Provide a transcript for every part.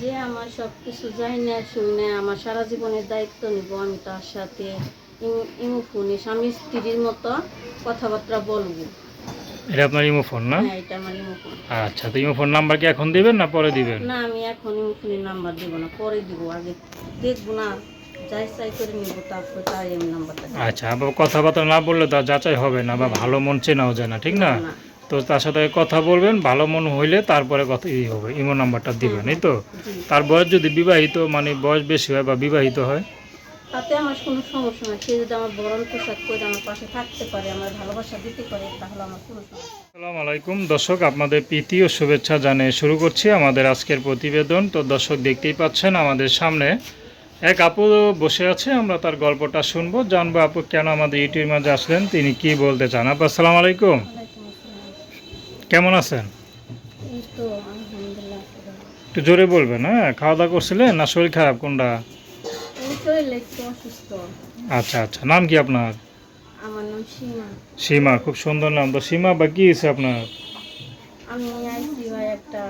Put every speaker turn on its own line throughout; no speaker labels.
যে আমার সব কিছু যাই না শুনে আমার সারা জীবনের দায়িত্ব নিব আমি তার সাথে। ইমো- ফোনে স্বামী স্ত্রীর মতো কথাবার্তা বলব।
এটা আপনার ইমো ফোন না?
হ্যাঁ এটা আমার ইমো ফোন।
আচ্ছা তো ইমো ফোন নাম্বার কি এখন দিবেন না পরে দিবেন?
না আমি এখন ইমো ফোনের নাম্বার দেবো না পরে দিব আগে দেখব না
আচ্ছা আবার কথাবার্তা না বললে তা যাচাই হবে না বা ভালো মন চেনাও যায় না ঠিক না। তো তার সাথে কথা বলবেন ভালো মন হইলে তারপরে কথা ই হবে ইমো নাম্বারটা দিবেন এই তো? তার বয়স যদি বিবাহিত মানে বয়স বেশি হয় বা বিবাহিত হয়?
তাতে আমার কোনো সমস্যা নাই সে যদি আমার বরণ পোশাক করে আমার পাশে থাকতে পারে আমার ভালোবাসা দিতে পারে তাহলে আমার কোনো সমস্যা
আসসালামু আলাইকুম। দর্শক আপনাদের প্রীতি ও শুভেচ্ছা জানিয়ে শুরু করছি আমাদের আজকের প্রতিবেদন। তো দর্শক দেখতেই পাচ্ছেন আমাদের সামনে এক আপু বসে আছে আমরা তার গল্পটা শুনব জানব আপু কেন আমাদের ইউটিউবের মাঝে আসলেন তিনি কি বলতে চান? আপু আসসালামু আলাইকুম। কেমন আছেন? একটু জোরে বলবেন হ্যাঁ? খাওয়া দাওয়া করছিলেন না শরীর খারাপ কোনটা? আচ্ছা আচ্ছা। নাম কি আপনার?
আমার নাম সীমা।
সীমা খুব সুন্দর নাম। তো সীমা বা কি হয়েছে আপনার?
আমি ভাই একটা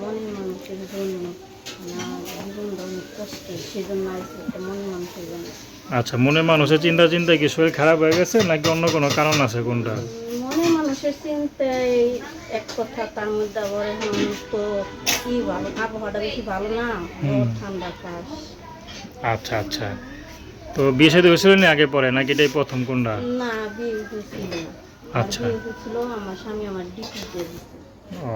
মনের মানুষের জন্য মনের মানুষের
আচ্ছা মনে মানুষের চিন্তা চিন্তা কি শরীর খারাপ হয়ে গেছে নাকি অন্য কোনো কারণ আছে কোনটা?
মনে মানুষের চিন্তায় এক কথা তার মধ্যে আবার এখন তো কি ভালো আবহাওয়াটা বেশি ভালো না? ঠান্ডা কাশ
আচ্ছা আচ্ছা। তো বিয়ে সাথে হয়েছিল না আগে পরে নাকি এটাই প্রথম কোনটা?
না বিয়ে হয়েছিল।
আচ্ছা।
হয়েছিল আমার স্বামী আমার
ও,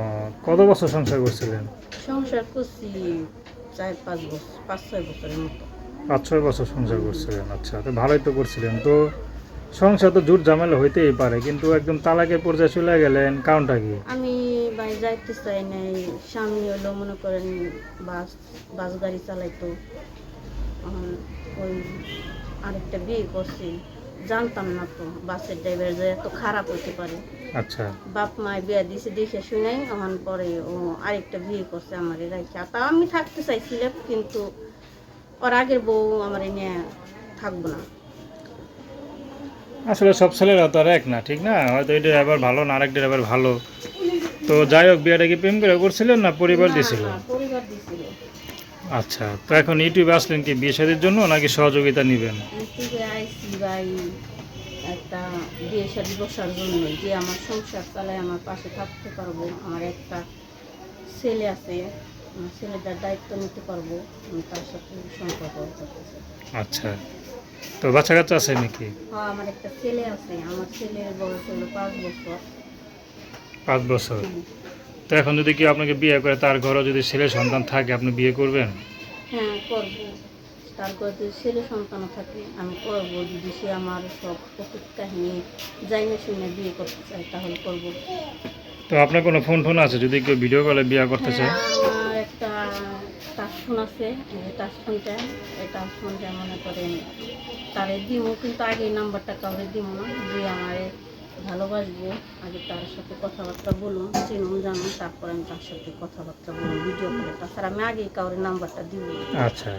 কত বছর সংসার করছিলেন?
সংসার করছি চার পাঁচ বছর পাঁচ ছয় বছরের মতো।
পাঁচ ছয় বছর সংসার করছিলেন আচ্ছা। তো ভালোই তো করছিলেন। তো সংসার তো জুট ঝামেলা হইতেই পারে কিন্তু একদম তালাকের পর্যায়ে চলে গেলেন কারণটা কি?
আমি বাইরে যাইতে চাই নাই স্বামী হলো মনে করেন বাস বাস গাড়ি চালাইতো। ওই আরেকটা বিয়ে করছি জানতাম না তো বাসের ড্রাইভার যে এত খারাপ হতে পারে।
আচ্ছা।
বাপ মায় বিয়ে দিছে দেখে শুনেই এখন পরে ও আরেকটা বিয়ে করছে আমার রাইখা। তা আমি থাকতে চাইছিলাম কিন্তু ওর আগের বউ আমার নিয়ে থাকব না।
আসলে সব ছেলেরা তো আর এক না ঠিক না? হয়তো এই ড্রাইভার ভালো না আরেক ড্রাইভার ভালো। তো যাই হোক বিয়েটা কি প্রেম করে করছিলেন না পরিবার
দিছিল?
আচ্ছা তো এখন ইউটিউবে আসলেন কি বিয়ে শাদির জন্য নাকি সহযোগিতা নেবেন?
একটা বিয়ে শাদি বসার জন্য যে আমার সংসার চালায় আমার পাশে থাকতে পারব আমার একটা ছেলে আছে ছেলেটার দায়িত্ব নিতে পারব তার সাথে সম্পর্ক
আচ্ছা। তো বাচ্চা কাচ্চা আছে নাকি?
হ্যাঁ আমার একটা ছেলে আছে। আমার ছেলের বয়স হলো পাঁচ বছর।
পাঁচ বছর। তো এখন যদি কেউ আপনাকে বিয়ে করে তার ঘরে যদি ছেলে সন্তান থাকে আপনি বিয়ে করবেন?
হ্যাঁ করব। তারপর যদি ছেলে সন্তান থাকে আমি করব। যদি সে আমার সব কাহিনী যাই না শুনে বিয়ে করতে চায় তাহলে করব।
তো আপনার কোনো ফোন ফোন আছে যদি কেউ ভিডিও কলে বিয়ে করতে চায়?
হ্যাঁ, আমার একটা টাচ ফোন আছে এই টাচ ফোনটা এই টাচ ফোনটা মনে করেন তারে দিব কিন্তু আগে এই নাম্বারটা কাউরে দিব না যে আমার ভালোবাসবো আগে তার সাথে কথাবার্তা বলুন চিনুন জানুন তারপর আমি তার সাথে কথাবার্তা বলুন ভিডিও করে তাছাড়া আমি আগেই কাউরে নাম্বারটা দিব।
আচ্ছা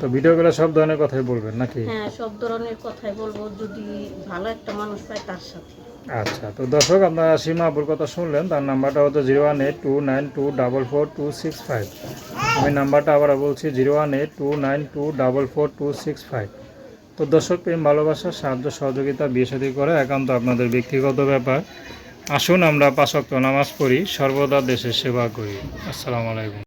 তো ভিডিও কলে সব ধরনের কথাই বলবেন নাকি?
হ্যাঁ সব ধরনের কথাই বলব যদি ভালো একটা মানুষ পায় তার সাথে।
আচ্ছা তো দর্শক, আপনারা সীমা আপুর কথা শুনলেন, তার নাম্বারটা হতো zero one eight two nine two double four two six five. আমি নাম্বারটা আবার বলছি, zero one eight two nine two double four two six five. তো দর্শক, প্রেম, ভালোবাসা, সাহায্য, সহযোগিতা, বিয়ে সাথী করা একান্ত আপনাদের ব্যক্তিগত ব্যাপার। আসুন, আমরা পাঁচক্ত নামাজ পড়ি, সর্বদা দেশের সেবা করি। আসসালামু আলাইকুম।